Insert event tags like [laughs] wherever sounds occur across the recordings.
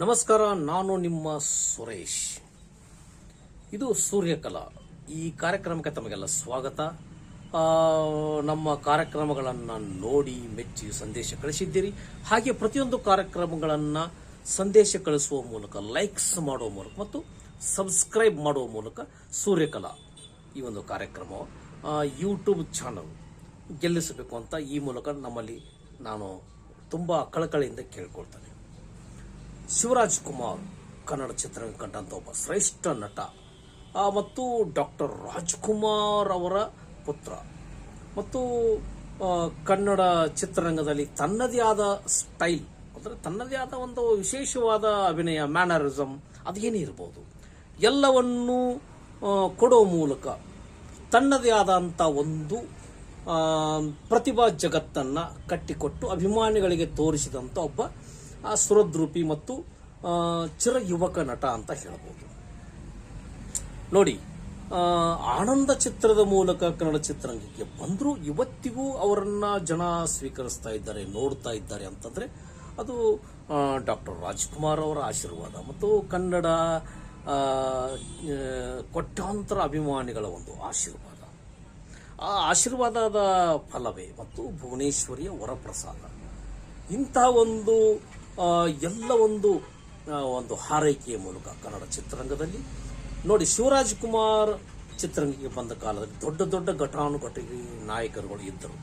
ನಮಸ್ಕಾರ, ನಾನು ನಿಮ್ಮ ಸುರೇಶ್. ಇದು ಸೂರ್ಯಕಲಾ. ಈ ಕಾರ್ಯಕ್ರಮಕ್ಕೆ ತಮಗೆಲ್ಲ ಸ್ವಾಗತ. ನಮ್ಮ ಕಾರ್ಯಕ್ರಮಗಳನ್ನು ನೋಡಿ, ಮೆಚ್ಚಿ, ಸಂದೇಶ ಕಳಿಸಿದ್ದೀರಿ. ಹಾಗೆ ಪ್ರತಿಯೊಂದು ಕಾರ್ಯಕ್ರಮಗಳನ್ನು ಸಂದೇಶ ಕಳಿಸುವ ಮೂಲಕ ಲೈಕ್ಸ್ ಮಾಡುವ ಮೂಲಕ ಮತ್ತು ಸಬ್ಸ್ಕ್ರೈಬ್ ಮಾಡುವ ಮೂಲಕ ಸೂರ್ಯಕಲಾ ಈ ಒಂದು ಕಾರ್ಯಕ್ರಮ ಯೂಟ್ಯೂಬ್ ಚಾನಲ್ ಗೆಲ್ಲಿಸಬೇಕು ಅಂತ ಈ ಮೂಲಕ ನಮ್ಮಲ್ಲಿ ನಾನು ತುಂಬ ಕಳಕಳಿಯಿಂದ ಕೇಳ್ಕೊಳ್ತೇನೆ. ಶಿವರಾಜ್ ಕುಮಾರ್, ಕನ್ನಡ ಚಿತ್ರರಂಗ ಕಂಡಂಥ ಒಬ್ಬ ಶ್ರೇಷ್ಠ ನಟ. ಮತ್ತು ಡಾಕ್ಟರ್ ರಾಜ್ಕುಮಾರ್ ಅವರ ಪುತ್ರ. ಮತ್ತು ಕನ್ನಡ ಚಿತ್ರರಂಗದಲ್ಲಿ ತನ್ನದೇ ಆದ ಸ್ಟೈಲ್, ಅಂದರೆ ತನ್ನದೇ ಆದ ಒಂದು ವಿಶೇಷವಾದ ಅಭಿನಯ ಮ್ಯಾನರಿಸಮ್ ಅದೇನೇ ಇರ್ಬೋದು. ಎಲ್ಲವನ್ನೂ ಕೊಡೋ ಮೂಲಕ ತನ್ನದೇ ಆದಂಥ ಒಂದು ಪ್ರತಿಭಾ ಜಗತ್ತನ್ನ ಕಟ್ಟಿಕೊಟ್ಟು ಅಭಿಮಾನಿಗಳಿಗೆ ತೋರಿಸಿದಂಥ ಒಬ್ಬ ಆ, ಸುರದ್ರೂಪಿ ಮತ್ತು ಆ, ಚಿರ ಯುವಕ ನಟ ಅಂತ ಹೇಳ್ಬೋದು. ನೋಡಿ ಆನಂದ ಚಿತ್ರದ ಮೂಲಕ ಕನ್ನಡ ಚಿತ್ರರಂಗಕ್ಕೆ ಬಂದರೂ ಇವತ್ತಿಗೂ ಅವರನ್ನ ಜನ ಸ್ವೀಕರಿಸ್ತಾ ಇದ್ದಾರೆ ನೋಡ್ತಾ ಇದ್ದಾರೆ ಅಂತಂದ್ರೆ ಅದು ಡಾಕ್ಟರ್ ರಾಜ್ಕುಮಾರ್ ಅವರ ಆಶೀರ್ವಾದ ಮತ್ತು ಕನ್ನಡ ಕೊಟ್ಟಾಂತರ ಅಭಿಮಾನಿಗಳ ಒಂದು ಆಶೀರ್ವಾದ. ಆ ಆಶೀರ್ವಾದದ ಫಲವೇ ಮತ್ತು ಭುವನೇಶ್ವರಿಯ ವರಪ್ರಸಾದ. ಇಂಥ ಒಂದು ಎಲ್ಲ ಒಂದು ಒಂದು ಹಾರೈಕೆಯ ಮೂಲಕ ಕನ್ನಡ ಚಿತ್ರರಂಗದಲ್ಲಿ. ನೋಡಿ, ಶಿವರಾಜ್ ಕುಮಾರ್ ಚಿತ್ರರಂಗಕ್ಕೆ ಬಂದ ಕಾಲದಲ್ಲಿ ದೊಡ್ಡ ದೊಡ್ಡ ಘಟಾನುಘಟಿ ನಾಯಕರುಗಳು ಇದ್ದರು.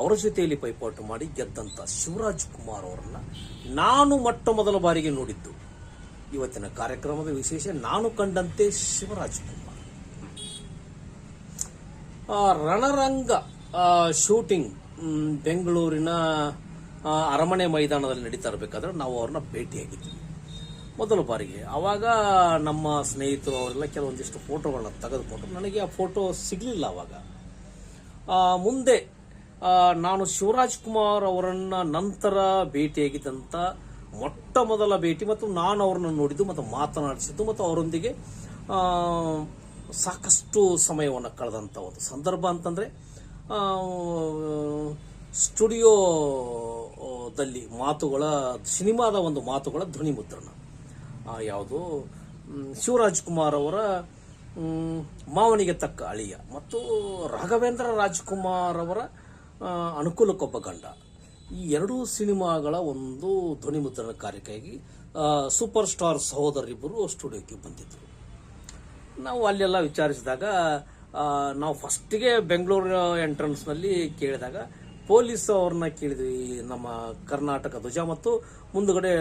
ಅವರ ಜೊತೆಯಲ್ಲಿ ಪೈಪೋಟು ಮಾಡಿ ಗೆದ್ದಂತ ಶಿವರಾಜ್ ಕುಮಾರ್ ಅವರನ್ನು ನಾನು ಮೊಟ್ಟ ಮೊದಲ ಬಾರಿಗೆ ನೋಡಿದ್ದು. ಇವತ್ತಿನ ಕಾರ್ಯಕ್ರಮದ ವಿಶೇಷ ನಾನು ಕಂಡಂತೆ ಶಿವರಾಜ್ ಕುಮಾರ್. ರಣರಂಗ ಶೂಟಿಂಗ್ ಬೆಂಗಳೂರಿನ ಅರಮನೆ ಮೈದಾನದಲ್ಲಿ ನಡೀತಾ ಇರಬೇಕಾದ್ರೆ ನಾವು ಅವ್ರನ್ನ ಭೇಟಿಯಾಗಿದ್ವಿ. ಮೊದಲ ಬಾರಿಗೆ. ಆವಾಗ ನಮ್ಮ ಸ್ನೇಹಿತರು ಅವರೆಲ್ಲ ಕೆಲವೊಂದಿಷ್ಟು ಫೋಟೋಗಳನ್ನ ತೆಗೆದುಕೊಂಡು ನನಗೆ ಆ ಫೋಟೋ ಸಿಗಲಿಲ್ಲ ಆವಾಗ. ಮುಂದೆ ನಾನು ಶಿವರಾಜ್ ಕುಮಾರ್ ಅವರನ್ನ ನಂತರ ಭೇಟಿಯಾಗಿದ್ದಂಥ ಮೊಟ್ಟ ಮೊದಲ ಭೇಟಿ ಮತ್ತು ನಾನು ಅವ್ರನ್ನ ನೋಡಿದ್ದು ಮತ್ತು ಮಾತನಾಡಿಸಿದ್ದು ಮತ್ತು ಅವರೊಂದಿಗೆ ಸಾಕಷ್ಟು ಸಮಯವನ್ನು ಕಳೆದಂಥ ಒಂದು ಸಂದರ್ಭ ಅಂತಂದ್ರೆ ಸ್ಟುಡಿಯೋದಲ್ಲಿ ಮಾತುಗಳ, ಸಿನಿಮಾದ ಒಂದು ಮಾತುಗಳ ಧ್ವನಿ ಮುದ್ರಣ ಯಾವುದು? ಶಿವರಾಜ್ ಕುಮಾರ್ ಅವರ ಮಾವನಿಗೆ ತಕ್ಕ ಅಳಿಯ ಮತ್ತು ರಾಘವೇಂದ್ರ ರಾಜ್ಕುಮಾರ್ ಅವರ ಅನುಕೂಲಕ್ಕೊಬ್ಬ ಗಂಡ. ಈ ಎರಡೂ ಸಿನಿಮಾಗಳ ಒಂದು ಧ್ವನಿ ಮುದ್ರಣ ಕಾರ್ಯಕ್ಕಾಗಿ ಸೂಪರ್ ಸ್ಟಾರ್ ಸಹೋದರಿಬ್ಬರು ಸ್ಟುಡಿಯೋಕ್ಕೆ ಬಂದಿದ್ದರು ನಾವು ಅಲ್ಲೆಲ್ಲ ವಿಚಾರಿಸಿದಾಗ ನಾವು ಫಸ್ಟಿಗೆ ಬೆಂಗಳೂರು ಎಂಟ್ರೆನ್ಸ್ನಲ್ಲಿ ಕೇಳಿದಾಗ ಪೊಲೀಸ್ ಅವ್ರನ್ನ ಕೇಳಿದ್ವಿ ನಮ್ಮ ಕರ್ನಾಟಕ ಧ್ವಜ ಮತ್ತು ಮುಂದುಗಡೆ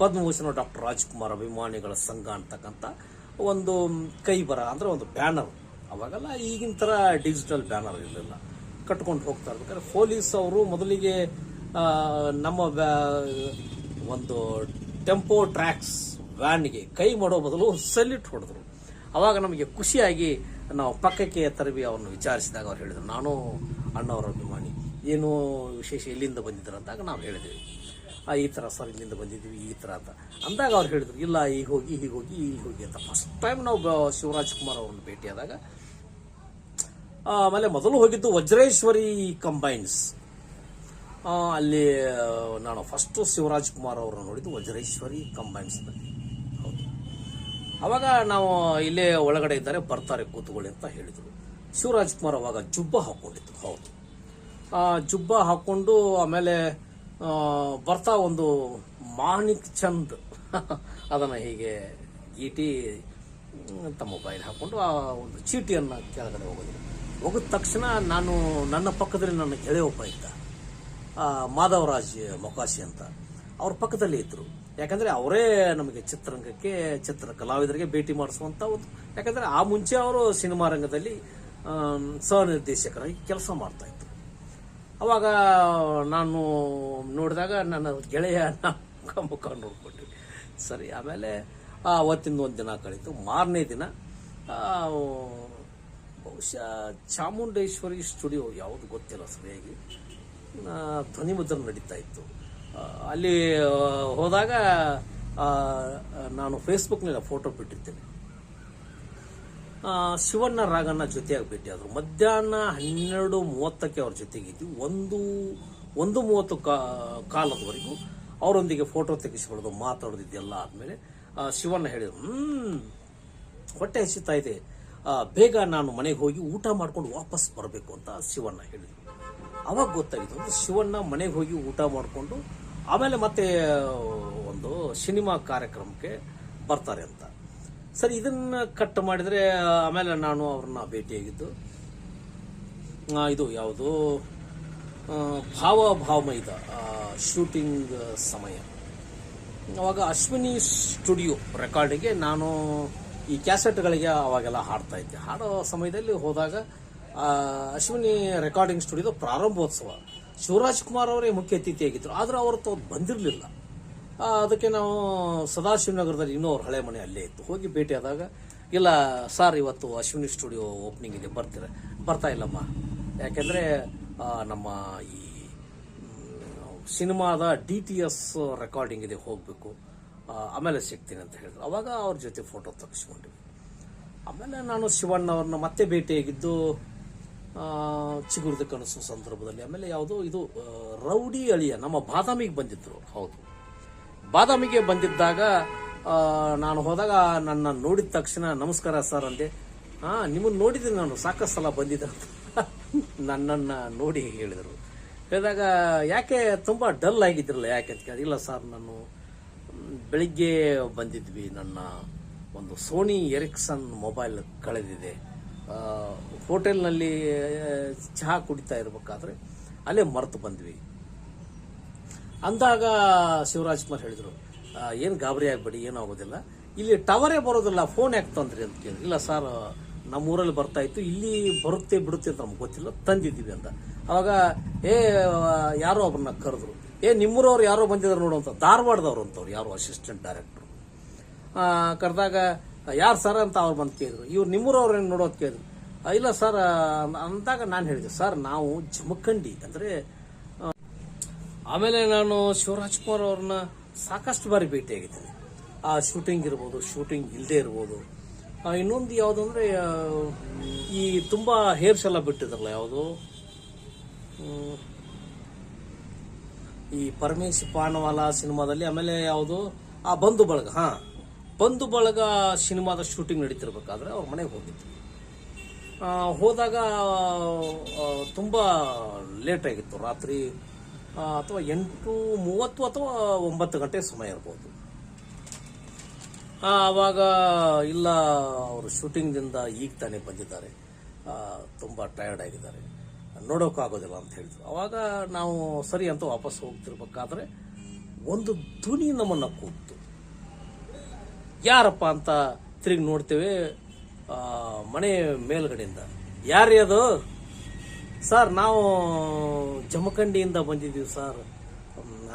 ಪದ್ಮಭೂಷಣ ಡಾಕ್ಟರ್ ರಾಜ್ಕುಮಾರ್ ಅಭಿಮಾನಿಗಳ ಸಂಘ ಅಂತಕ್ಕಂಥ ಒಂದು ಕೈ ಬರ, ಅಂದ್ರೆ ಒಂದು ಬ್ಯಾನರ್. ಅವಾಗೆಲ್ಲ ಈಗಿನ ಥರ ಡಿಜಿಟಲ್ ಬ್ಯಾನರ್ ಇರಲಿಲ್ಲ. ಕಟ್ಕೊಂಡು ಹೋಗ್ತಾ ಇರ್ಬೇಕಾದ್ರೆ ಪೊಲೀಸ್ ಅವರು ಮೊದಲಿಗೆ ನಮ್ಮ ಒಂದು ಟೆಂಪೋ ಟ್ರ್ಯಾಕ್ಸ್ ವ್ಯಾನ್ಗೆ ಕೈ ಮಾಡೋ ಬದಲು ಸಲ್ಯೂಟ್ ಹೊಡೆದ್ರು. ಅವಾಗ ನಮಗೆ ಖುಷಿಯಾಗಿ ನಾವು ಪಕ್ಕಕ್ಕೆ ತರಬಿ ಅವ್ರನ್ನ ವಿಚಾರಿಸಿದಾಗ ಅವ್ರು ಹೇಳಿದ್ರು, ನಾನು ಅಣ್ಣವರ ಅಭಿಮಾನಿ. ಏನು ವಿಶೇಷ ಎಲ್ಲಿಂದ ಬಂದಿದ್ರು ಅಂದಾಗ ನಾವು ಹೇಳಿದ್ವಿ. ಆ, ಈ ಥರ ಸರ್ ಇಲ್ಲಿಂದ ಬಂದಿದ್ವಿ ಈ ಥರ ಅಂತ. ಅಂದಾಗ ಅವ್ರು ಹೇಳಿದ್ರು ಇಲ್ಲ ಈಗ ಹೋಗಿ ಹೀಗೆ ಹೋಗಿ ಈಗ ಹೋಗಿ ಅಂತ. ಫಸ್ಟ್ ಟೈಮ್ ನಾವು ಶಿವರಾಜ್ ಕುಮಾರ್ ಅವ್ರನ್ನ ಭೇಟಿಯಾದಾಗ ಆಮೇಲೆ ಮೊದಲು ಹೋಗಿದ್ದು ವಜ್ರೇಶ್ವರಿ ಕಂಬೈನ್ಸ್ ಅಲ್ಲಿ ನಾನು ಫಸ್ಟ್ ಶಿವರಾಜ್ ಕುಮಾರ್ ಅವ್ರನ್ನ ನೋಡಿದ್ದು ವಜ್ರೇಶ್ವರಿ ಕಂಬೈನ್ಸ್ನಲ್ಲಿ ಹೌದು. ಅವಾಗ ನಾವು ಇಲ್ಲೇ ಒಳಗಡೆ ಇದ್ದಾರೆ ಬರ್ತಾರೆ ಕೂತ್ಕೊಳ್ಳಿ ಅಂತ ಹೇಳಿದರು. ಶಿವರಾಜ್ ಕುಮಾರ್ ಅವಾಗ ಜುಬ್ಬ ಹಾಕೊಂಡಿದ್ರು. ಹೌದು. ಜುಬ್ಬ ಹಾಕೊಂಡು ಆಮೇಲೆ ಬರ್ತಾ ಒಂದು ಮಾಣಿಕ್ ಚಂದ್. [laughs] ಅದನ್ನು ಹೀಗೆ ಈಟಿ ತಮ್ಮ ಮೊಬೈಲ್ ಹಾಕೊಂಡು ಆ ಒಂದು ಚೀಟಿಯನ್ನು ಕೆಳಗಡೆ ಹೋಗೋದು. ಹೋಗಿದ ತಕ್ಷಣ ನಾನು ನನ್ನ ಪಕ್ಕದಲ್ಲಿ ನನ್ನ ಗೆಳೆಯ ಒಬ್ಬ ಇದ್ದ. ಮಾಧವರಾಜ್ ಮೊಕಾಶಿ ಅಂತ. ಅವ್ರ ಪಕ್ಕದಲ್ಲಿ ಇದ್ದರು ಯಾಕಂದ್ರೆ ಅವರೇ ನಮಗೆ ಚಿತ್ರರಂಗಕ್ಕೆ, ಚಿತ್ರ ಕಲಾವಿದರಿಗೆ ಭೇಟಿ ಮಾಡಿಸುವಂಥ ಒಂದು. ಯಾಕಂದ್ರೆ ಆ ಮುಂಚೆ ಅವರು ಸಿನಿಮಾ ರಂಗದಲ್ಲಿ ಸಹ ನಿರ್ದೇಶಕರಾಗಿ ಕೆಲಸ ಮಾಡ್ತಾ ಇದ್ರು. ಅವಾಗ ನಾನು ನೋಡಿದಾಗ ನನ್ನ ಗೆಳೆಯ ಮುಖ ಮುಖ ನೋಡ್ಕೊಂಡ್ವಿ. ಸರಿ, ಆಮೇಲೆ ಅವತ್ತಿಂದ ಒಂದು ದಿನ ಕಳೀತು. ಮಾರನೇ ದಿನ ಬಹುಶಃ ಚಾಮುಂಡೇಶ್ವರಿ ಸ್ಟುಡಿಯೋ ಯಾವುದು ಗೊತ್ತಿಲ್ಲ ಸರಿಯಾಗಿ. ಧ್ವನಿಮುದ್ರ ನಡೀತಾ ಇತ್ತು. ಅಲ್ಲಿ ಹೋದಾಗ ನಾನು ಫೇಸ್ಬುಕ್ನಲ್ಲಿ ಫೋಟೋ ಬಿಟ್ಟಿರ್ತೇನೆ. ಶಿವಣ್ಣ ರಾಗನ ಜೊತೆಯಾಗಿ ಭೇಟಿಯಾದರು ಮಧ್ಯಾಹ್ನ ಹನ್ನೆರಡು ಮೂವತ್ತಕ್ಕೆ ಅವ್ರ ಜೊತೆಗಿದ್ವಿ. ಒಂದು ಒಂದು ಮೂವತ್ತು ಕಾ, ಕಾಲದವರೆಗೂ ಅವರೊಂದಿಗೆ ಫೋಟೋ ತೆಗೆಸಿಕೊಳ್ಳೋದು ಮಾತಾಡೋದು ಇದೆಲ್ಲ ಆದಮೇಲೆ ಶಿವಣ್ಣ ಹೇಳಿದರು, ಹ್ಮ್, ಹೊಟ್ಟೆ ಹಸಿತಾ ಇದೆ. ಬೇಗ ನಾನು ಮನೆಗೆ ಹೋಗಿ ಊಟ ಮಾಡ್ಕೊಂಡು ವಾಪಸ್ ಬರಬೇಕು ಅಂತ ಶಿವಣ್ಣ ಹೇಳಿದರು. ಅವಾಗ ಗೊತ್ತಾಗಿತ್ತು ಅಂದ್ರೆ ಶಿವಣ್ಣ ಮನೆಗೆ ಹೋಗಿ ಊಟ ಮಾಡಿಕೊಂಡು, ಆಮೇಲೆ ಮತ್ತೆ ಒಂದು ಸಿನಿಮಾ ಕಾರ್ಯಕ್ರಮಕ್ಕೆ ಬರ್ತಾರೆ ಅಂತ. ಸರಿ, ಇದನ್ನ ಕಟ್ ಮಾಡಿದ್ರೆ, ಆಮೇಲೆ ನಾನು ಅವ್ರನ್ನ ಭೇಟಿಯಾಗಿದ್ದು ಇದು ಯಾವುದು ಭಾವ ಭಾವಮೈದ ಶೂಟಿಂಗ್ ಸಮಯ. ಅವಾಗ ಅಶ್ವಿನಿ ಸ್ಟುಡಿಯೋ ರೆಕಾರ್ಡಿಗೆ ನಾನು ಈ ಕ್ಯಾಸೆಟ್ಗಳಿಗೆ ಅವಾಗೆಲ್ಲ ಹಾಡ್ತಾ ಇದ್ದೆ. ಹಾಡೋ ಸಮಯದಲ್ಲಿ ಹೋದಾಗ ಅಶ್ವಿನಿ ರೆಕಾರ್ಡಿಂಗ್ ಸ್ಟುಡಿಯೋದ ಪ್ರಾರಂಭೋತ್ಸವ. ಶಿವರಾಜ್ ಕುಮಾರ್ ಅವರೇ ಮುಖ್ಯ ಅತಿಥಿಯಾಗಿದ್ದರು ಆದರೆ ಅವರು ಅವ್ರು ಬಂದಿರಲಿಲ್ಲ. ಅದಕ್ಕೆ ನಾವು ಸದಾಶಿವನಗರದಲ್ಲಿ ಇನ್ನೂ ಅವ್ರ ಹಳೆ ಮನೆ ಅಲ್ಲೇ ಇತ್ತು. ಹೋಗಿ ಭೇಟಿಯಾದಾಗ ಇಲ್ಲ, ಸರ್, ಇವತ್ತು ಅಶ್ವಿನಿ ಸ್ಟುಡಿಯೋ ಓಪನಿಂಗ್ ಇದೆ ಬರ್ತೀರ ಬರ್ತಾ ಇಲ್ಲಮ್ಮ. ಯಾಕೆಂದ್ರೆ ನಮ್ಮ ಈ ಸಿನಿಮಾದ ಡಿ ಟಿ ಎಸ್ ರೆಕಾರ್ಡಿಂಗ್ ಇದೆ ಹೋಗಬೇಕು. ಆಮೇಲೆ ಸಿಗ್ತೀನಿ ಅಂತ ಹೇಳಿದ್ರು. ಅವಾಗ ಅವ್ರ ಜೊತೆ ಫೋಟೋ ತೆಗೆಸ್ಕೊಂಡ್ವಿ. ಆಮೇಲೆ ನಾನು ಶಿವಣ್ಣ ಅವ್ರನ್ನ ಮತ್ತೆ ಭೇಟಿಯಾಗಿದ್ದು ಚಿಗುರಿದ ಕನಸು ಸಂದರ್ಭದಲ್ಲಿ. ಆಮೇಲೆ ಯಾವುದು ಇದು ರೌಡಿ ಅಳಿಯ, ನಮ್ಮ ಬಾದಾಮಿಗೆ ಬಂದಿದ್ರು. ಹೌದು. ಬಾದಾಮಿಗೆ ಬಂದಿದ್ದಾಗ ನಾನು ಹೋದಾಗ ನನ್ನ ನೋಡಿದ ತಕ್ಷಣ, ನಮಸ್ಕಾರ ಸರ್ ಅಂದೆ, ಹಾ, ನಿಮ್ಮನ್ನು ನೋಡಿದ್ದೀನಿ ನಾನು, ಸಾಕಷ್ಟು ಸಲ ಬಂದಿದ್ದೆ ಅಂತ. ನನ್ನನ್ನ ನೋಡಿ ಹೇಳಿದರು. ಹೇಳಿದಾಗ, ಯಾಕೆ ತುಂಬಾ ಡಲ್ ಆಗಿದ್ರಲ್ಲ ಯಾಕೆ? ಅಂತ ಕೇಳಿ ಇಲ್ಲ ಸರ್, ನಾನು ಬೆಳಿಗ್ಗೆ ಬಂದಿದ್ವಿ, ನನ್ನ ಒಂದು ಸೋನಿ ಎರಿಕ್ಸನ್ ಮೊಬೈಲ್ ಕಳೆದಿದೆ. ಹೋಟೆಲ್ನಲ್ಲಿ ಚಹಾ ಕುಡಿತಾ ಇರ್ಬೇಕಾದ್ರೆ, ಅಲ್ಲೇ ಮರೆತು ಬಂದ್ವಿ. ಅಂದಾಗ ಶಿವರಾಜ್ ಕುಮಾರ್ ಹೇಳಿದರು ಏನು ಗಾಬರಿ ಆಗಬೇಡಿ, ಏನೂ ಆಗೋದಿಲ್ಲ. ಇಲ್ಲಿ ಟವರೇ ಬರೋದಿಲ್ಲ ಫೋನ್ ಯಾಕೆ ತಂದ್ರಿ? ಅಂತ ಕೇಳಿದ್ರು. ಇಲ್ಲ ಸರ್, ನಮ್ಮೂರಲ್ಲಿ ಬರ್ತಾ ಇತ್ತು, ಇಲ್ಲಿ ಬರುತ್ತೆ, ಬಿಡುತ್ತೆ ಅಂತ ನಮ್ಗೆ ಗೊತ್ತಿಲ್ಲ, ತಂದಿದ್ದೀವಿ ಅಂತ. ಅವಾಗ, ಏ ಯಾರೋ ಒಬ್ಬರನ್ನ ಕರೆದ್ರು. ಏ, ನಿಮ್ಮೂರವ್ರು ಯಾರೋ ಬಂದಿದ್ರು ನೋಡು ಅಂತ, ಧಾರವಾಡದವ್ರು ಅಂತವ್ರು ಯಾರು ಅಸಿಸ್ಟೆಂಟ್ ಡೈರೆಕ್ಟ್ರು ಕರೆದಾಗ, ಯಾರು ಸರ್ ಅಂತ ಅವ್ರು ಬಂದು ಕೇಳಿದ್ರು. ಇವ್ರು ನಿಮ್ಮೂರವ್ರು ಏನು ನೋಡೋದು? ಕೇಳಿದ್ರು. ಇಲ್ಲ ಸರ್, ಅಂದಾಗ ನಾನು ಹೇಳಿದೆ, ಸರ್, ನಾವು ಜಮಖಂಡಿ, ಅಂದರೆ ಆಮೇಲೆ ನಾನು ಶಿವರಾಜ್ ಕುಮಾರ್ ಅವ್ರನ್ನ ಸಾಕಷ್ಟು ಬಾರಿ ಭೇಟಿಯಾಗಿದ್ದೇನೆ ಆ ಶೂಟಿಂಗ್ ಇರ್ಬೋದು ಶೂಟಿಂಗ್ ಇಲ್ಲದೆ ಇರ್ಬೋದು. ಇನ್ನೊಂದು ಯಾವುದು ಅಂದರೆ ಈ ತುಂಬ ಹೇರ್ಸ್ ಎಲ್ಲ ಬಿಟ್ಟಿದ್ರಲ್ಲ ಯಾವುದು? ಈ ಪರಮೇಶ್ ಪಾಣವಾಲ ಸಿನಿಮಾದಲ್ಲಿ ಆಮೇಲೆ ಯಾವುದು? ಆ ಬಂಧು ಬಳಗ ಹಾ. ಬಂಧು ಬಳಗ ಸಿನಿಮಾದ ಶೂಟಿಂಗ್ ನಡೀತಿರ್ಬೇಕಾದ್ರೆ ಅವ್ರ ಮನೆಗೆ ಹೋಗಿದ್ವಿ. ಆ, ಹೋದಾಗ ತುಂಬ ಲೇಟ್ ಆಗಿತ್ತು. ರಾತ್ರಿ ಅಥವಾ ಎಂಟು ಮೂವತ್ತು ಅಥವಾ ಒಂಬತ್ತು ಗಂಟೆ ಸಮಯ ಇರ್ಬೋದು. ಆವಾಗ ಇಲ್ಲ, ಅವರು ಶೂಟಿಂಗ್ದಿಂದ ಈಗ ತಾನೇ ಬಂದಿದ್ದಾರೆ. ತುಂಬ ಟಯರ್ಡ್ ಆಗಿದ್ದಾರೆ. ನೋಡೋಕ್ಕಾಗೋದಿಲ್ಲ ಅಂತ ಹೇಳಿದ್ರು. ಅವಾಗ ನಾವು ಸರಿ ಅಂತ ವಾಪಸ್ ಹೋಗ್ತಿರ್ಬೇಕಾದ್ರೆ ಒಂದು ಧ್ವನಿ ನಮ್ಮನ್ನು ಕೂಗ್ತು. ಯಾರಪ್ಪ ಅಂತ ತಿರುಗಿ ನೋಡ್ತೇವೆ ಮನೆ ಮೇಲ್ಗಡೆಯಿಂದ. ಯಾರೇ ಅದು? ಸರ್ ನಾವು ಜಮಖಂಡಿಯಿಂದ ಬಂದಿದ್ದೀವಿ ಸರ್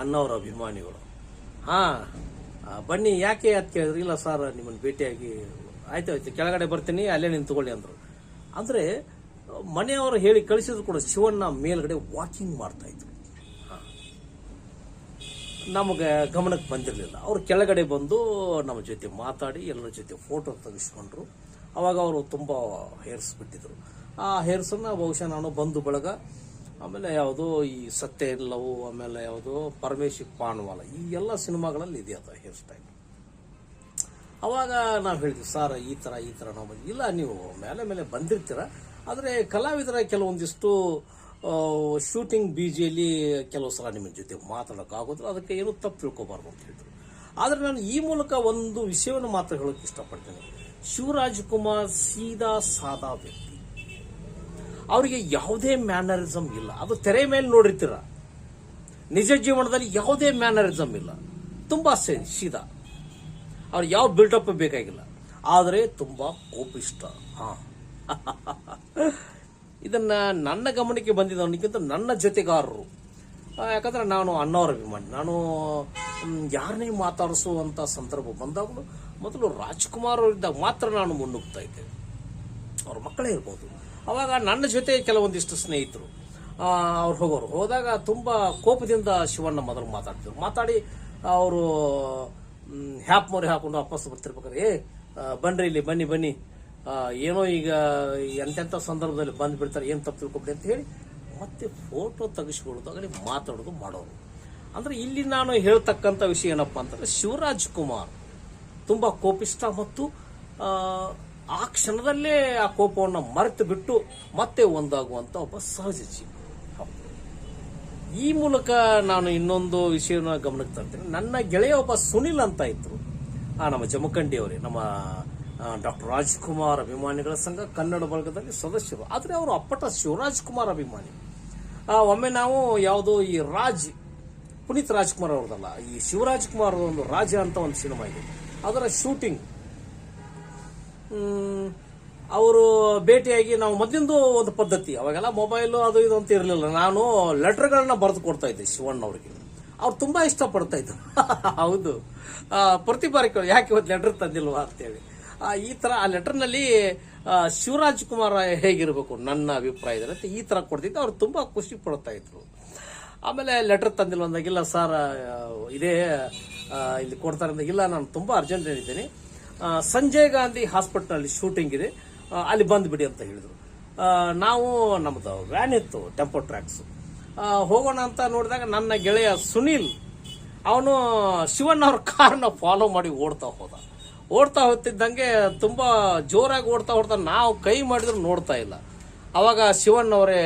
ಅಣ್ಣವರ ಅಭಿಮಾನಿಗಳು. ಹಾಂ ಬನ್ನಿ, ಯಾಕೆ ಅಂತ ಕೇಳಿದ್ರಿ, ಇಲ್ಲ ಸರ್ ನಿಮ್ಮನ್ನು ಭೇಟಿಯಾಗಿ, ಆಯ್ತು ಆಯ್ತು, ಕೆಳಗಡೆ ಬರ್ತೀನಿ, ಅಲ್ಲೇ ನಿಂತ್ಕೊಳ್ಳಿ ಅಂದರು. ಅಂದರೆ, ಮನೆಯವರು ಹೇಳಿ ಕಳಿಸಿದ್ರು ಕೂಡ, ಶಿವಣ್ಣ ಮೇಲ್ಗಡೆ ವಾಕಿಂಗ್ ಮಾಡ್ತಾ ಇದ್ರು. ನಮಗೆ ಗಮನಕ್ಕೆ ಬಂದಿರಲಿಲ್ಲ. ಅವರು ಕೆಳಗಡೆ ಬಂದು ನಮ್ಮ ಜೊತೆ ಮಾತಾಡಿ, ಎಲ್ಲರ ಜೊತೆ ಫೋಟೋ ತೆಗೆಸ್ಕೊಂಡ್ರು. ಅವಾಗ ಅವರು ತುಂಬ ಹೇರ್ಸ್ ಬಿಟ್ಟಿದ್ರು ಆ ಹೇರ್ಸನ್ನ ಬಹುಶಃ ನಾನು ಬಂದು ಬಳಗ. ಆಮೇಲೆ ಯಾವುದು ಈ ಸತ್ಯ ಇಲ್ಲವು ಆಮೇಲೆ ಯಾವುದು ಪರಮೇಶಿ ಪಾನ್ವಾಲ, ಈ ಎಲ್ಲ ಸಿನಿಮಾಗಳಲ್ಲಿ ಇದೆ ಅದು ಹೇರ್ ಸ್ಟೈಲ್ ಅವಾಗ ನಾವು ಹೇಳಿದ್ವಿ, ಸರ್, ಈ ಥರ ಈ ಥರ ನಾವು ಬಂದ್ವಿ." ಇಲ್ಲ, ನೀವು ಮೇಲೆ ಮೇಲೆ ಬಂದಿರ್ತೀರ. ಆದರೆ ಕಲಾವಿದರ ಕೆಲವೊಂದಿಷ್ಟು ಶೂಟಿಂಗ್ ಬೀಜಿಯಲ್ಲಿ ಕೆಲವು ಸಲ ನಿಮ್ಮ ಜೊತೆ ಮಾತಾಡೋಕ್ಕಾಗೋದಿಲ್ಲ. ಅದಕ್ಕೆ ಏನು ತಪ್ಪು ತಿಳ್ಕೊಬಾರ್ದು ಅಂತ ಹೇಳಿದ್ರು. ಆದರೆ ನಾನು ಈ ಮೂಲಕ ಒಂದು ವಿಷಯವನ್ನು ಮಾತ್ರ ಹೇಳೋಕೆ ಇಷ್ಟಪಡ್ತೇನೆ. ಶಿವರಾಜ್ ಕುಮಾರ್ ಸೀದಾ ಸಾದಾ ವ್ಯಕ್ತಿ. ಅವರಿಗೆ ಯಾವುದೇ ಮ್ಯಾನರಿಸಮ್ ಇಲ್ಲ. ಅದು ತೆರೆ ಮೇಲೆ ನೋಡಿರ್ತೀರ. ನಿಜ ಜೀವನದಲ್ಲಿ ಯಾವುದೇ ಮ್ಯಾನರಿಸಮ್ ಇಲ್ಲ. ತುಂಬಾ ಸೀದ. ಅವ್ರು ಯಾವ ಬಿಲ್ಡಪ್ ಬೇಕಾಗಿಲ್ಲ. ಆದರೆ ತುಂಬಾ ಕೋಪಿಷ್ಟ. ಹಾ. [laughs] ಇದನ್ನ ನನ್ನ ಗಮನಕ್ಕೆ ಬಂದಿದ್ದವನಿಗಿಂತ ನನ್ನ ಜೊತೆಗಾರರು. ಯಾಕಂದ್ರೆ ನಾನು ಅಣ್ಣವರ ಅಭಿಮಾನಿ. ನಾನು ಯಾರನ್ನೇ ಮಾತಾಡಿಸುವಂಥ ಸಂದರ್ಭ ಬಂದಾಗಲೂ ಮೊದಲು ರಾಜ್ಕುಮಾರ್ ಅವರಿದ್ದಾಗ ಮಾತ್ರ ನಾನು ಮುನ್ನುಗ್ತಾ ಇದ್ದೆ. ಅವ್ರ ಮಕ್ಕಳೇ ಇರ್ಬೋದು. ಅವಾಗ ನನ್ನ ಜೊತೆ ಕೆಲವೊಂದಿಷ್ಟು ಸ್ನೇಹಿತರು ಅವ್ರು ಹೋಗೋರು. ಹೋದಾಗ ತುಂಬ ಕೋಪದಿಂದ ಶಿವಣ್ಣ ಮೊದಲು ಮಾತಾಡ್ತಿದ್ರು. ಮಾತಾಡಿ ಅವರು ಹ್ಯಾಪ್ ಮೊರೆ ಹಾಕೊಂಡು ವಾಪಸ್ ಬರ್ತಿರ್ಬೇಕಾದ್ರೆ, ಏ ಬನ್ರಿ ಇಲ್ಲಿ, ಬನ್ನಿ ಬನ್ನಿ. ಏನೋ ಈಗ ಎಂತೆಂಥ ಸಂದರ್ಭದಲ್ಲಿ ಬಂದು ಬಿಡ್ತಾರೆ, ಏನು ತಪ್ಪು ತಿಳ್ಕೊಬಿಡಿ ಅಂತ ಹೇಳಿ ಮತ್ತೆ ಫೋಟೋ ತೆಗೆಸ್ಕೊಳ್ಳೋದು ಆಗಲಿ ಮಾತಾಡೋದು ಮಾಡೋರು. ಅಂದರೆ ಇಲ್ಲಿ ನಾನು ಹೇಳ್ತಕ್ಕಂಥ ವಿಷಯ ಏನಪ್ಪ ಅಂತಂದರೆ ಶಿವರಾಜ್ ಕುಮಾರ್ ತುಂಬ ಕೋಪಿಷ್ಟ ಮತ್ತು ಆ, ಕ್ಷಣದಲ್ಲೇ ಆ ಕೋಪವನ್ನು ಮರೆತು ಬಿಟ್ಟು ಮತ್ತೆ ಒಂದಾಗುವಂತ ಒಬ್ಬ ಸಹಜ ಜೀವಿ. ಈ ಮೂಲಕ ನಾನು ಇನ್ನೊಂದು ವಿಷಯನ ಗಮನಕ್ಕೆ ತರ್ತೇನೆ. ನನ್ನ ಗೆಳೆಯ ಒಬ್ಬ ಸುನಿಲ್ ಅಂತ ಇದ್ರು. ಆ ನಮ್ಮ ಜಮಖಂಡಿ ಅವರೇ ನಮ್ಮ ಡಾಕ್ಟರ್ ರಾಜ್ಕುಮಾರ್ ಅಭಿಮಾನಿಗಳ ಸಂಘ ಕನ್ನಡ ಬಳಗದಲ್ಲಿ ಸದಸ್ಯರು. ಆದರೆ ಅವರು ಅಪ್ಪಟ ಶಿವರಾಜ್ ಕುಮಾರ್ ಅಭಿಮಾನಿ. ಒಮ್ಮೆ ನಾವು ಯಾವುದೋ ಈ ರಾಜ್ ಪುನೀತ್ ರಾಜ್ಕುಮಾರ್ ಅವ್ರದ್ದಲ್ಲ ಈ ಶಿವರಾಜ್ ಕುಮಾರ್ ಒಂದು ರಾಜ ಅಂತ ಒಂದು ಸಿನಿಮಾ ಇದೆ. ಅದರ ಶೂಟಿಂಗ್ ಅವರು ಭೇಟಿಯಾಗಿ ನಾವು ಮೊದಲಿಂದು ಒಂದು ಪದ್ಧತಿ, ಅವಾಗೆಲ್ಲ ಮೊಬೈಲು ಅದು ಇದು ಅಂತ ಇರಲಿಲ್ಲ. ನಾನು ಲೆಟರ್ಗಳನ್ನ ಬರೆದು ಕೊಡ್ತಾ ಇದ್ದೆ ಶಿವಣ್ಣ ಅವರಿಗೆ. ಅವ್ರು ತುಂಬಾ ಇಷ್ಟಪಡ್ತಾ ಇದ್ರು. [laughs] ಹೌದು. ಪ್ರತಿ ಬಾರಿ ಯಾಕೆ ಇವತ್ತು ಲೆಟರ್ ತಂದಿಲ್ವಾ ಅಂತೇಳಿ. ಈ ತರ, ಆ ಲೆಟರ್ನಲ್ಲಿ ಶಿವರಾಜ್ ಕುಮಾರ್ ಹೇಗಿರಬೇಕು ನನ್ನ ಅಭಿಪ್ರಾಯದಲ್ಲಿ ಈ ತರ ಕೊಡ್ತಿದ್ದೆ. ಅವ್ರು ತುಂಬಾ ಖುಷಿ ಪಡ್ತಾ ಇದ್ರು. ಆಮೇಲೆ ಲೆಟರ್ ತಂದಿಲ್ಲ ಅಂದಾಗಿಲ್ಲ, ಸರ್ ಇದೇ ಇಲ್ಲಿ ಕೊಡ್ತಾರೆ ಅಂದಾಗಿಲ್ಲ ನಾನು ತುಂಬಾ ಅರ್ಜೆಂಟ್ ಹೇಳಿದ್ದೇನೆ. ಸಂಜಯ್ ಗಾಂಧಿ ಹಾಸ್ಪಿಟಲ್ ಶೂಟಿಂಗ್ ಇದೆ. ಅಲ್ಲಿ ಬಂದುಬಿಡಿ ಅಂತ ಹೇಳಿದರು. ನಾವು ನಮ್ಮದು ವ್ಯಾನ್ ಇತ್ತು, ಟೆಂಪೋ ಟ್ರ್ಯಾಕ್ಸು. ಹೋಗೋಣ ಅಂತ ನೋಡಿದಾಗ ನನ್ನ ಗೆಳೆಯ ಸುನೀಲ್, ಅವನು ಶಿವಣ್ಣ ಅವ್ರ ಕಾರ್ನ ಫಾಲೋ ಮಾಡಿ ಓಡ್ತಾ ಹೋದ. ಓಡ್ತಾ ಹೋಗ್ತಿದ್ದಂಗೆ ತುಂಬಾ ಜೋರಾಗಿ ಓಡ್ತಾ ಓಡ್ತಾ ನಾವು ಕೈ ಮಾಡಿದ್ರು ನೋಡ್ತಾ ಇಲ್ಲ. ಅವಾಗ ಶಿವಣ್ಣ ಅವರೇ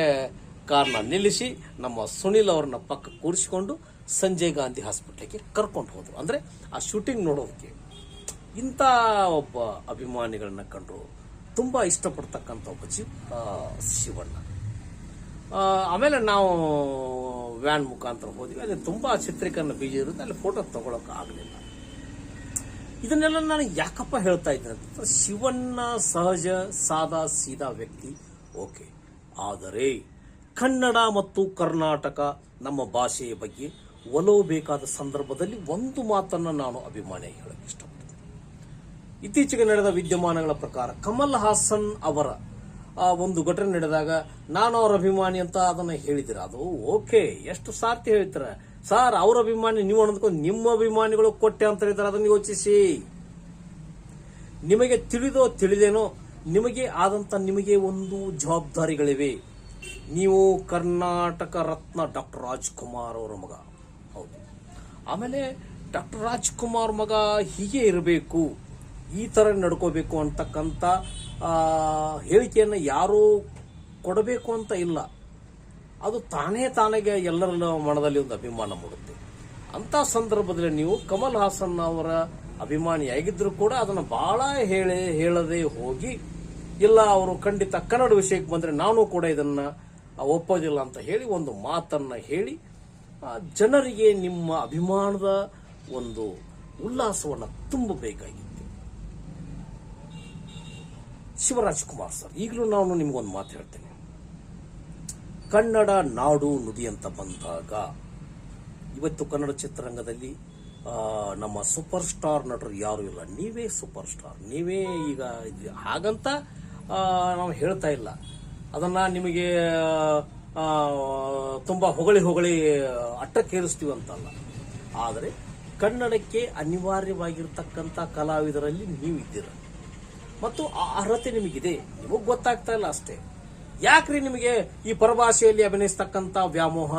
ಕಾರ್ನ ನಿಲ್ಲಿಸಿ ನಮ್ಮ ಸುನಿಲ್ ಅವ್ರನ್ನ ಪಕ್ಕ ಕೂರಿಸಿಕೊಂಡು ಸಂಜಯ್ ಗಾಂಧಿ ಹಾಸ್ಪಿಟ್ಲಿಗೆ ಕರ್ಕೊಂಡು ಹೋದ್ರು. ಅಂದ್ರೆ ಆ ಶೂಟಿಂಗ್ ನೋಡೋದಕ್ಕೆ ಇಂಥ ಒಬ್ಬ ಅಭಿಮಾನಿಗಳನ್ನ ಕಂಡ್ರು ತುಂಬಾ ಇಷ್ಟಪಡ್ತಕ್ಕಂಥ ಒಬ್ಬ ಜೀವ ಶಿವಣ್ಣ. ಆಮೇಲೆ ನಾವು ವ್ಯಾನ್ ಮುಖಾಂತರ ಹೋದ್ವಿ. ಅಲ್ಲಿ ತುಂಬಾ ಚಿತ್ರೀಕರಣ ಬೀಜ ಇರುತ್ತೆ. ಅಲ್ಲಿ ಫೋಟೋ ತಗೊಳಕ್ ಆಗಲಿಲ್ಲ. ಇದನ್ನೆಲ್ಲ ನಾನು ಯಾಕಪ್ಪ ಹೇಳ್ತಾ ಇದ್ದೆ ಅಂತಂದ್ರೆ ಶಿವಣ್ಣ ಸಹಜ, ಸಾದಾ, ಸೀದಾ ವ್ಯಕ್ತಿ. ಓಕೆ. ಆದರೆ ಕನ್ನಡ ಮತ್ತು ಕರ್ನಾಟಕ ನಮ್ಮ ಭಾಷೆಯ ಬಗ್ಗೆ ಒಲವು ಬೇಕಾದ ಸಂದರ್ಭದಲ್ಲಿ ಒಂದು ಮಾತನ್ನ ನಾನು ಅಭಿಮಾನಿಯಾಗಿ ಹೇಳಕ್ಕೆ ಇಷ್ಟಪಡ್ತೇನೆ. ಇತ್ತೀಚೆಗೆ ನಡೆದ ವಿದ್ಯಮಾನಗಳ ಪ್ರಕಾರ ಕಮಲ್ ಹಾಸನ್ ಅವರ ಒಂದು ಘಟನೆ ನಡೆದಾಗ ನಾನು ಅವರ ಅಭಿಮಾನಿ ಅಂತ ಅದನ್ನ ಹೇಳಿದಿರ. ಅದು ಓಕೆ, ಎಷ್ಟು ಸಾರ್ತಿ ಹೇಳ್ತಾರೆ? ಸರ್, ಅವ್ರ ಅಭಿಮಾನಿ, ನೀವು ಅಂದ್ಕೊಂಡು ನಿಮ್ಮ ಅಭಿಮಾನಿಗಳು ಕೊಟ್ಟೆ ಅಂತ ಹೇಳ್ತಾರೆ ಅದನ್ನು ಯೋಚಿಸಿ. ನಿಮಗೆ ತಿಳಿದೋ ತಿಳಿದೇನೋ, ನಿಮಗೆ ಆದಂತ ನಿಮಗೆ ಒಂದು ಜವಾಬ್ದಾರಿಗಳಿವೆ. ನೀವು ಕರ್ನಾಟಕ ರತ್ನ ಡಾಕ್ಟರ್ ರಾಜ್ಕುಮಾರ್ ಅವರ ಮಗ. ಹೌದು. ಆಮೇಲೆ ಡಾಕ್ಟರ್ ರಾಜ್ಕುಮಾರ್ ಮಗ ಹೀಗೆ ಇರಬೇಕು. ಈ ತರ ನಡ್ಕೋಬೇಕು ಅಂತಕ್ಕಂಥ ಹೇಳಿಕೆಯನ್ನು ಯಾರೂ ಕೊಡಬೇಕು ಅಂತ ಇಲ್ಲ. ಅದು ತಾನೇ ತಾನಾಗೆ ಎಲ್ಲರ ಮನದಲ್ಲಿ ಒಂದು ಅಭಿಮಾನ ಮೂಡುತ್ತೆ. ಅಂತ ಸಂದರ್ಭದಲ್ಲಿ ನೀವು ಕಮಲ್ ಹಾಸನ್ ಅವರ ಅಭಿಮಾನಿಯಾಗಿದ್ದರೂ ಕೂಡ ಅದನ್ನ ಬಹಳ ಹೇಳಿ, ಹೇಳದೆ ಹೋಗಿ, ಇಲ್ಲ ಅವರು ಖಂಡಿತ ಕನ್ನಡ ವಿಷಯಕ್ಕೆ ಬಂದ್ರೆ ನಾನು ಕೂಡ ಇದನ್ನ ಒಪ್ಪೋದಿಲ್ಲ ಅಂತ ಹೇಳಿ ಒಂದು ಮಾತನ್ನ ಹೇಳಿ ಜನರಿಗೆ ನಿಮ್ಮ ಅಭಿಮಾನದ ಒಂದು ಉಲ್ಲಾಸವನ್ನು ತುಂಬಬೇಕಾಗಿತ್ತು. ಶಿವರಾಜ್ ಕುಮಾರ್ ಸರ್, ಈಗಲೂ ನಾನು ನಿಮಗೊಂದು ಮಾತು ಹೇಳ್ತೇನೆ. ಕನ್ನಡ ನಾಡು ನುಡಿ ಅಂತ ಬಂದಾಗ, ಇವತ್ತು ಕನ್ನಡ ಚಿತ್ರರಂಗದಲ್ಲಿ ನಮ್ಮ ಸೂಪರ್ ಸ್ಟಾರ್ ನಟರು ಯಾರು ಇಲ್ಲ. ನೀವೇ ಸೂಪರ್ ಸ್ಟಾರ್. ನೀವೇ ಈಗ ಹಾಗಂತ ನಾವು ಹೇಳ್ತಾ ಇಲ್ಲ. ಅದನ್ನ ನಿಮಗೆ ತುಂಬ ಹೊಗಳಿ ಹೊಗಳಿ ಅಟ್ಟಕ್ಕೇರಿಸ್ತೀವಿ ಅಂತಲ್ಲ. ಆದರೆ ಕನ್ನಡಕ್ಕೆ ಅನಿವಾರ್ಯವಾಗಿರ್ತಕ್ಕಂಥ ಕಲಾವಿದರಲ್ಲಿ ನೀವು ಮತ್ತು ಆ ಅರ್ಹತೆ ನಿಮಗಿದೆ? ನಿಮಗ್ ಗೊತ್ತಾಗ್ತಾ ಇಲ್ಲ ಅಷ್ಟೇ. ಯಾಕ್ರಿ ನಿಮಗೆ ಈ ಪರಭಾಷೆಯಲ್ಲಿ ಅಭಿನಯಿಸ್ತಕ್ಕಂಥ ವ್ಯಾಮೋಹ?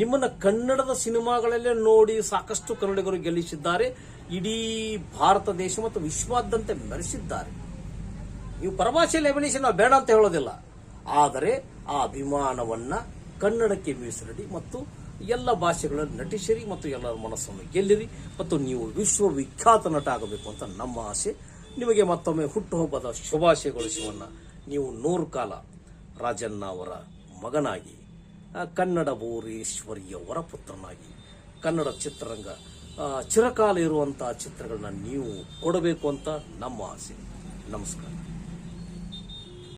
ನಿಮ್ಮನ್ನ ಕನ್ನಡದ ಸಿನಿಮಾಗಳಲ್ಲೇ ನೋಡಿ ಸಾಕಷ್ಟು ಕನ್ನಡಿಗರು ಗೆಲ್ಲಿಸಿದ್ದಾರೆ, ಇಡೀ ಭಾರತ ದೇಶ ಮತ್ತು ವಿಶ್ವಾದ್ಯಂತ ಮೆರೆಸಿದ್ದಾರೆ ನೀವು ಪರಭಾಷೆಯಲ್ಲಿ ಅಭಿನಯಿಸಿ, ನಾವು ಬೇಡ ಅಂತ ಹೇಳೋದಿಲ್ಲ. ಆದರೆ ಆ ಅಭಿಮಾನವನ್ನ ಕನ್ನಡಕ್ಕೆ ಮೀಸಲಿಡಿ ಮತ್ತು ಎಲ್ಲ ಭಾಷೆಗಳಲ್ಲಿ ನಟಿಸಿರಿ ಮತ್ತು ಎಲ್ಲರ ಮನಸ್ಸನ್ನು ಗೆಲ್ಲಿರಿ ಮತ್ತು ನೀವು ವಿಶ್ವವಿಖ್ಯಾತ ನಟ ಆಗಬೇಕು ಅಂತ ನಮ್ಮ ಆಸೆ. ನಿಮಗೆ ಮತ್ತೊಮ್ಮೆ ಹುಟ್ಟುಹಬ್ಬದ ಶುಭಾಶಯಗಳು ಶಿವಣ್ಣ ನೀವು ನೂರು ಕಾಲ ರಾಜಣ್ಣ ಅವರ ಮಗನಾಗಿ ಕನ್ನಡ ಬೋರೇಶ್ವರಿಯ ವರಪುತ್ರನಾಗಿ ಕನ್ನಡ ಚಿತ್ರರಂಗ ಚಿರಕಾಲ ಇರುವಂತಹ ಚಿತ್ರಗಳನ್ನ ನೀವು ಕೊಡಬೇಕು ಅಂತ ನಮ್ಮ ಆಸೆ. ನಮಸ್ಕಾರ.